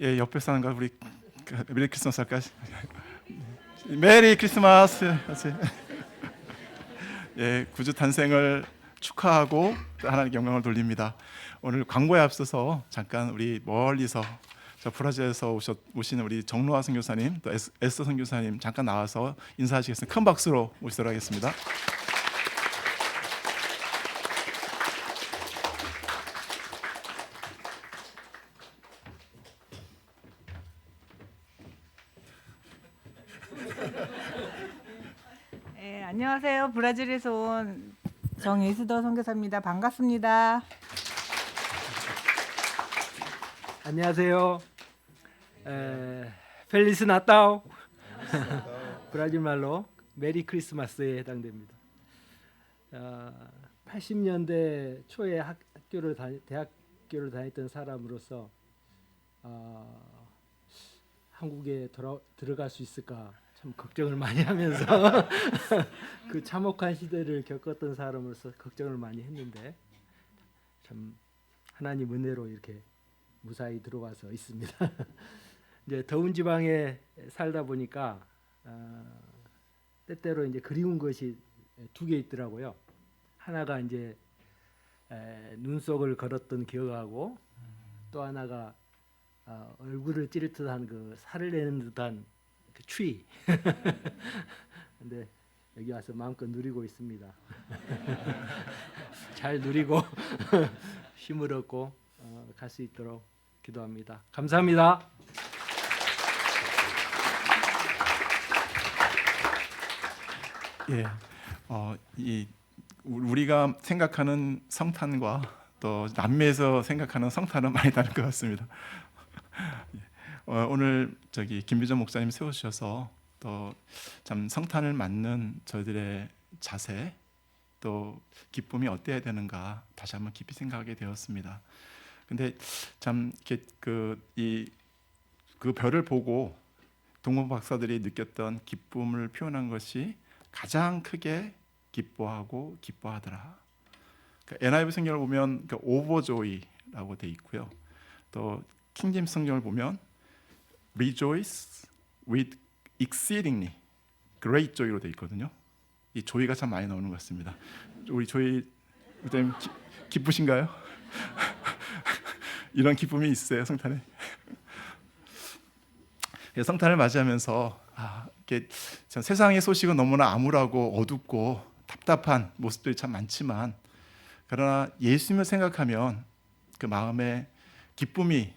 예, 옆에 사는가 우리 그, 메리 크리스마스 할까? 메리 크리스마스. 예, 구주 탄생을 축하하고 또 하나님께 영광을 돌립니다. 오늘 광고에 앞서서 잠깐 우리 멀리서 저 브라질에서 오셨, 오신 우리 정로아 선교사님 또 에스, 에스더 선교사님 잠깐 나와서 인사하시겠습니다. 큰 박수로 모시도록 하겠습니다. 네, 안녕하세요. 브라질에서 온 정예수더 선교사입니다. 반갑습니다. 안녕하세요. 에, 펠리스 나타오. 브라질 말로 메리 크리스마스에 해당됩니다. 어, 80년대 초에 학, 교를 다니, 대학교를 다녔던 사람으로서 어, 한국에 돌아, 들어갈 수 있을까 참 걱정을 많이 하면서 그 참혹한 시대를 겪었던 사람으로서 걱정을 많이 했는데 참 하나님 은혜로 이렇게 무사히 들어와서 있습니다. 이제 더운 지방에 살다 보니까 어, 때때로 이제 그리운 것이 두 개 있더라고요. 하나가 이제 에, 눈속을 걸었던 기억하고 또 하나가 어, 얼굴을 찌를 듯한 그 살을 내는 듯한 그 추위. 근데 여기 와서 마음껏 누리고 있습니다. 잘 누리고 힘을 얻고 어, 갈수 있도록 기도합니다. 감사합니다. 예, 어, 이 우리가 생각하는 성탄과 또 남미에서 생각하는 성탄은 많이 다른 것 같습니다. 예, 어, 오늘 저기 김비전 목사님 세워주셔서 또 참 성탄을 맞는 저희들의 자세 또 기쁨이 어때야 되는가 다시 한번 깊이 생각하게 되었습니다. 근데 참 그이그 그 별을 보고 동문 박사들이 느꼈던 기쁨을 표현한 것이 가장 크게 기뻐하고 기뻐하더라. 그러니까 NIV 성경을 보면 그 오버조이라고 돼 있고요. 또 킹잼 성경을 보면 rejoice with exceedingly great joy로 돼 있거든요. 이 조이가 참 많이 나오는 것 같습니다. 우리 조이 부장님 기, 기쁘신가요? 이런 기쁨이 있어요 성탄에. 예, 성탄을 맞이하면서 아, 이렇게 참 세상의 소식은 너무나 암울하고 어둡고 답답한 모습들이 참 많지만 그러나 예수님을 생각하면 그 마음에 기쁨이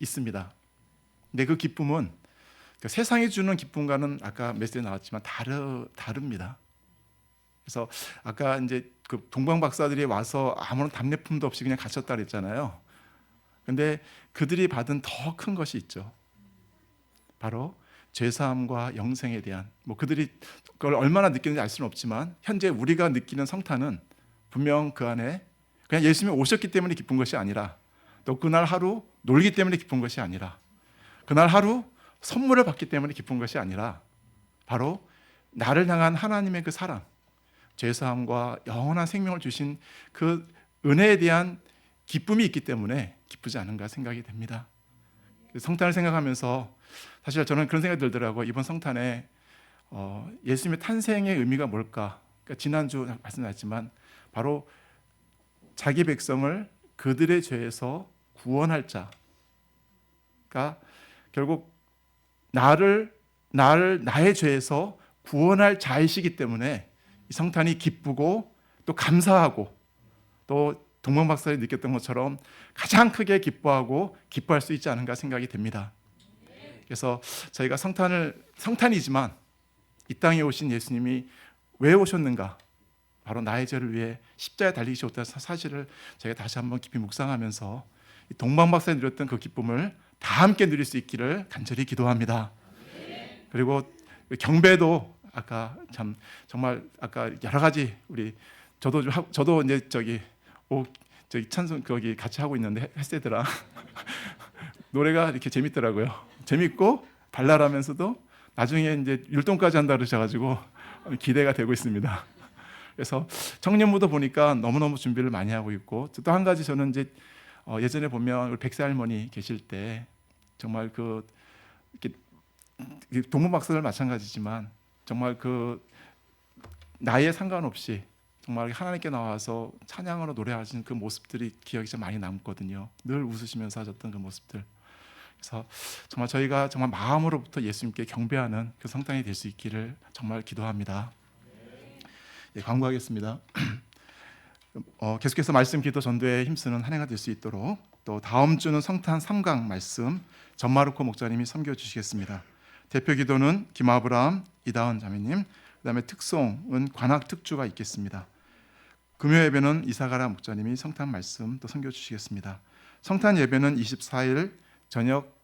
있습니다. 근데 그 기쁨은 그 세상이 주는 기쁨과는 아까 메시지 나왔지만 다르 다릅니다. 그래서 아까 이제 그 동방 박사들이 와서 아무런 답례품도 없이 그냥 갇혔다 그랬잖아요. 근데 그들이 받은 더 큰 것이 있죠. 바로 죄사함과 영생에 대한 뭐 그들이 그걸 얼마나 느끼는지 알 수는 없지만 현재 우리가 느끼는 성탄은 분명 그 안에 그냥 예수님이 오셨기 때문에 기쁜 것이 아니라 또 그날 하루 놀기 때문에 기쁜 것이 아니라 그날 하루 선물을 받기 때문에 기쁜 것이 아니라 바로 나를 향한 하나님의 그 사랑, 죄사함과 영원한 생명을 주신 그 은혜에 대한 기쁨이 있기 때문에 기쁘지 않은가 생각이 됩니다. 성탄을 생각하면서 사실 저는 그런 생각이 들더라고요. 이번 성탄에 어, 예수님의 탄생의 의미가 뭘까? 그러니까 지난주 말씀드렸지만 바로 자기 백성을 그들의 죄에서 구원할 자가 결국 나를 나를 나의 죄에서 구원할 자이시기 때문에 이 성탄이 기쁘고 또 감사하고 또 동방 박사들이 느꼈던 것처럼 가장 크게 기뻐하고 기뻐할 수 있지 않은가 생각이 됩니다. 그래서 저희가 성탄을 성탄이지만 이 땅에 오신 예수님이 왜 오셨는가? 바로 나의 죄를 위해 십자가에 달리셨다는 사실을 저희가 다시 한번 깊이 묵상하면서 동방 박사에 누렸던 그 기쁨을 다 함께 누릴 수 있기를 간절히 기도합니다. 그리고 경배도 아까 참 정말 아까 여러 가지 우리 저도 저도 이제 저기 오 저기 찬송 거기 같이 하고 있는데 헬세드랑 노래가 이렇게 재밌더라고요. 재밌고 발랄하면서도 나중에 이제 율동까지 한다 그러셔가지고 기대가 되고 있습니다. 그래서 청년부도 보니까 너무너무 준비를 많이 하고 있고 또 한 가지 저는 이제 어 예전에 보면 백세 할머니 계실 때 정말 그 이렇게 이게 동문 박사들 마찬가지지만 정말 그 나이에 상관없이 정말 하나님께 나와서 찬양으로 노래하시는 그 모습들이 기억이 좀 많이 남거든요. 늘 웃으시면서 하셨던 그 모습들. 그래서 정말 저희가 정말 마음으로부터 예수님께 경배하는 그 성당이 될 수 있기를 정말 기도합니다. 예, 광고하겠습니다. 어, 계속해서 말씀 기도 전도에 힘쓰는 한 해가 될 수 있도록 또 다음 주는 성탄 3강 말씀 전마르코 목사님이 섬겨 주시겠습니다. 대표 기도는 김아브람 이다은 자매님, 그다음에 특송은 관악 특주가 있겠습니다. 금요 예배는 이사가라 목사님이 성탄 말씀 또 섬겨 주시겠습니다. 성탄 예배는 24일 저녁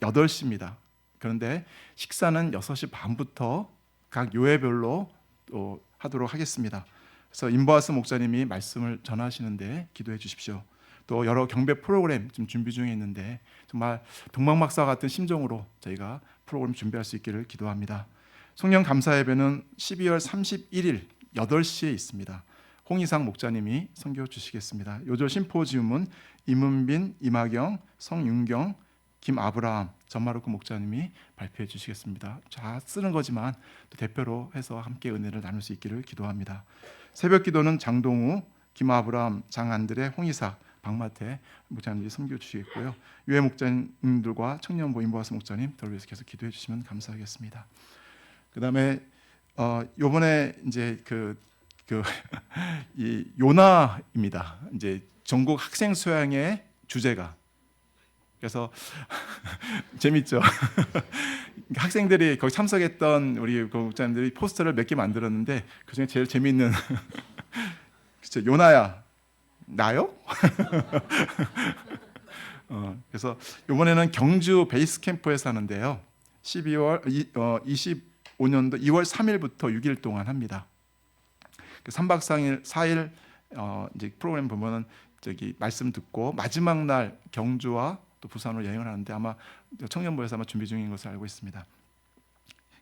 8시입니다. 그런데 식사는 6시 반부터 각 요회별로 또 하도록 하겠습니다. 그래서 임보아스 목사님이 말씀을 전하시는데 기도해 주십시오. 또 여러 경배 프로그램 지금 준비 중에 있는데 정말 동방 박사 같은 심정으로 저희가 프로그램 준비할 수 있기를 기도합니다. 송년 감사 예배는 12월 31일 8시에 있습니다. 홍희상 목사님이 선교 주시겠습니다. 요조 심포지움은 임은빈, 이마경, 성윤경, 김아브라함, 전마르크 목사님이 발표해 주시겠습니다. 다 쓰는 거지만 또 대표로 해서 함께 은혜를 나눌 수 있기를 기도합니다. 새벽 기도는 장동우, 김아브라함, 장안드레, 홍이사, 박마태 목사님들이 섬겨 주시겠고요. 유해 목사님들과 청년부 임보아스 목사님 들 위해서 계속 기도해 주시면 감사하겠습니다. 그다음에 어 요번에 이제 그 그 이 요나입니다. 이제 전국 학생 수양의 주제가 그래서 재밌죠. 학생들이 거기 참석했던 우리 그 목사님들이 포스터를 몇 개 만들었는데 그 중에 제일 재미있는 요나야 나요? 어, 그래서 이번에는 경주 베이스 캠프에서 하는데요. 12월 이, 어, 25년도 2월 3일부터 6일 동안 합니다. 그 3박 4일 4일 어, 이제 프로그램 보면은 저기 말씀 듣고 마지막 날 경주와 또 부산으로 여행을 하는데 아마 청년부에서 아마 준비 중인 것을 알고 있습니다.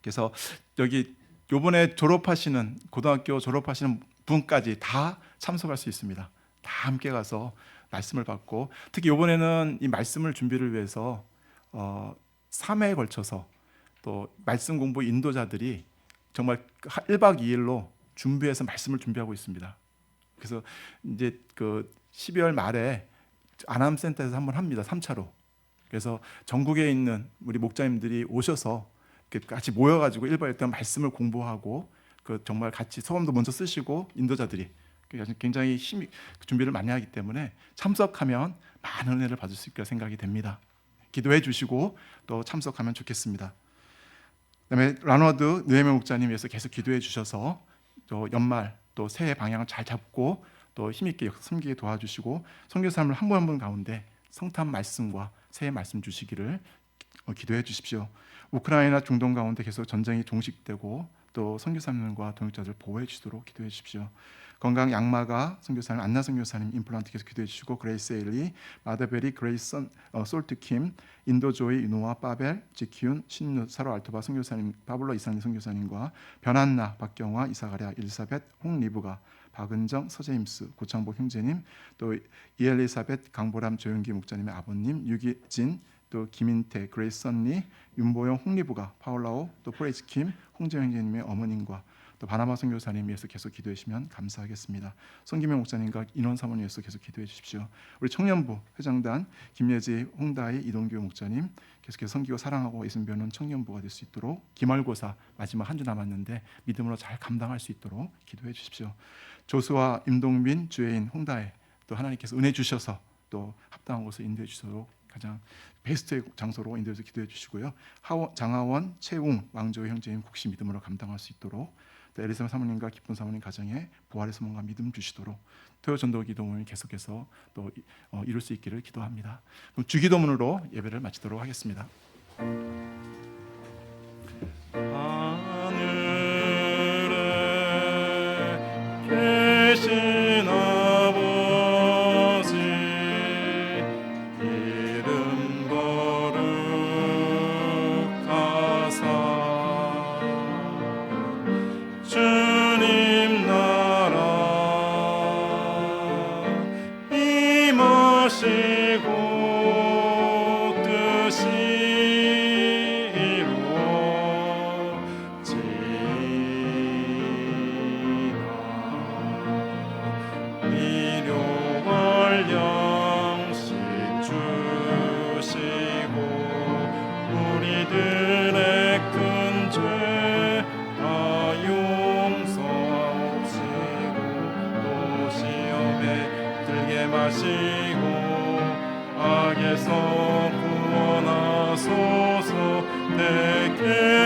그래서 여기 요번에 졸업하시는 고등학교 졸업하시는 분까지 다 참석할 수 있습니다. 다 함께 가서 말씀을 받고 특히 요번에는 이 말씀을 준비를 위해서 어 3회에 걸쳐서 또 말씀 공부 인도자들이 정말 1박 2일로 준비해서 말씀을 준비하고 있습니다. 그래서 이제 그 12월 말에 아남센터에서 한번 합니다. 3차로. 그래서 전국에 있는 우리 목자님들이 오셔서 같이 모여가지고 1박 2일 동안 말씀을 공부하고 그 정말 같이 서원도 먼저 쓰시고 인도자들이 굉장히 힘이 준비를 많이 하기 때문에 참석하면 많은 은혜를 받을 수 있을 생각이 됩니다. 기도해 주시고 또 참석하면 좋겠습니다. 그다음에 라너드 느헤메 목자님 위해서 계속 기도해 주셔서 또 연말 또 새해 방향을 잘 잡고 또 힘있게 섬기게 도와주시고 선교사님을 한 분 한 분 가운데 성탄 말씀과 새해 말씀 주시기를 어, 기도해 주십시오. 우크라이나 중동 가운데 계속 전쟁이 종식되고 또 선교사님과 동역자들 보호해 주시도록 기도해 주십시오. 건강 양마가 선교사님 안나 선교사님 임플란트 계속 기도해 주시고 그레이스 에일리 마더베리 그레이선 어, 솔트 킴 인도 조이 이노와 빠벨 지키운 신누 사로 알토바 선교사님 파블로 이상리 선교사님과 변한나 박경화 이사가랴 일사벳 홍리브가 박은정 서제임스 고창복 형제님 또 이엘리사벳 강보람 조영기 목자님의 아버님 유기진 또 김인태 그레이스 선리 윤보영 홍리브가 파울라오 또 프레이스 킴 홍재 형제님의 어머님과 또 바나바 선교사님 위해서 계속 기도해 주시면 감사하겠습니다. 손김영 목사님과 인원 사모님 위해서 계속 기도해 주십시오. 우리 청년부 회장단 김예지 홍다희 이동규 목사님 계속해서 섬기고 사랑하고 배우는 청년부가 될 수 있도록 기말고사 마지막 한 주 남았는데 믿음으로 잘 감당할 수 있도록 기도해 주십시오. 조수와 임동민 주혜인 홍다혜 또 하나님께서 은혜 주셔서 또 합당한 곳을 인도해 주시도록 가장 베스트의 장소로 인도해서 기도해 주시고요. 하원, 장하원, 채웅, 왕조 형제인 국시 믿음으로 감당할 수 있도록 또 에리사 사모님과 기쁜 사모님 가정에 부활의 소망과 믿음 주시도록 토요 전도 기도문을 계속해서 또 어, 이룰 수 있기를 기도합니다. 주기도문으로 예배를 마치도록 하겠습니다. 구원하소서. 내게